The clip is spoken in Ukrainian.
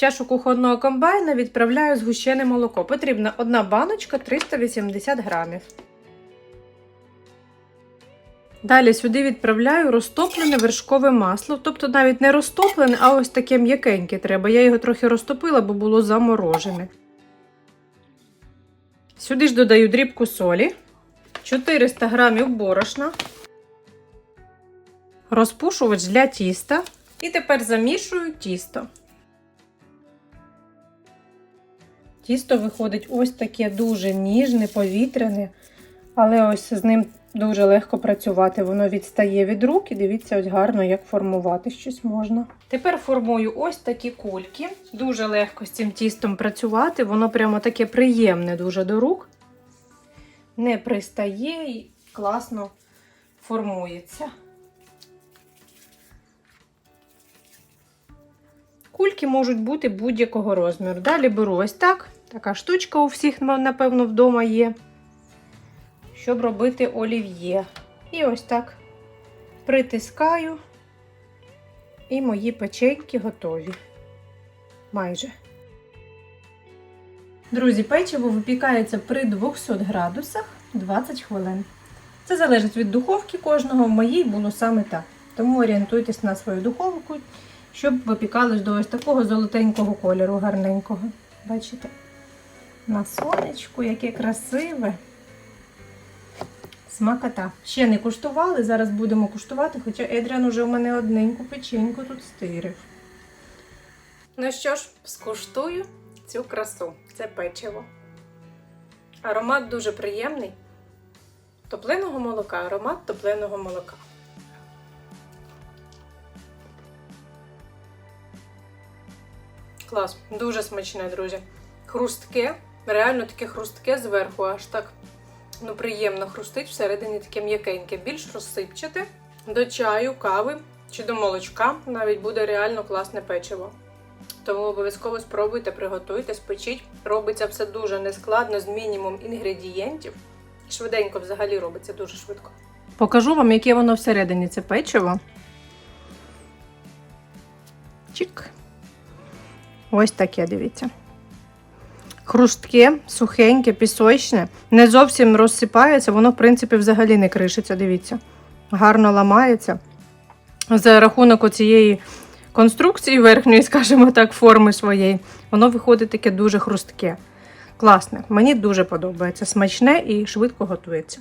чашу кухонного комбайна відправляю згущене молоко. Потрібна одна баночка 380 грамів. Далі сюди відправляю розтоплене вершкове масло, тобто навіть не розтоплене, а ось таке м'якеньке треба. Я його трохи розтопила, бо було заморожене. Сюди ж додаю дрібку солі, 400 грамів борошна, розпушувач для тіста. І тепер замішую тісто. Тісто виходить ось таке дуже ніжне, повітряне, але ось з ним дуже легко працювати. Воно відстає від рук і дивіться, ось гарно, як формувати щось можна. Тепер формую ось такі кульки. Дуже легко з цим тістом працювати, воно прямо таке приємне дуже до рук. Не пристає і класно формується. Кульки можуть бути будь-якого розміру. Далі беру ось так. Така штучка у всіх, напевно, вдома є. Щоб робити олів'є. І ось так притискаю. І мої печеньки готові. Майже. Друзі, печиво випікається при 200 градусах 20 хвилин. Це залежить від духовки кожного. В моїй було саме так. Тому орієнтуйтесь на свою духовку щоб випікалось до ось такого золотенького кольору, гарненького. Бачите? На сонечку, яке красиве. Смакота. Ще не куштували, зараз будемо куштувати, хоча Едріан уже в мене одненьку печеньку тут стирив. Ну що ж, скуштую цю красу. Це печиво. Аромат дуже приємний. Топленого молока, аромат топленого молока. Клас, дуже смачне, друзі. Хрустке, реально таке хрустке зверху, аж так ну, приємно хрустить, всередині таке м'якеньке, більш розсипчате. До чаю, кави чи до молочка навіть буде реально класне печиво. Тому обов'язково спробуйте, приготуйте, спечіть. Робиться все дуже нескладно, з мінімум інгредієнтів. Швиденько взагалі робиться дуже швидко. Покажу вам, яке воно всередині це печиво. Чик. Ось таке, дивіться. Хрустке, сухеньке, пісочне, не зовсім розсипається, воно, в принципі, взагалі не кришиться, дивіться. Гарно ламається. За рахунок цієї конструкції верхньої, скажімо так, форми своєї, воно виходить таке дуже хрустке. Класне. Мені дуже подобається. Смачне і швидко готується.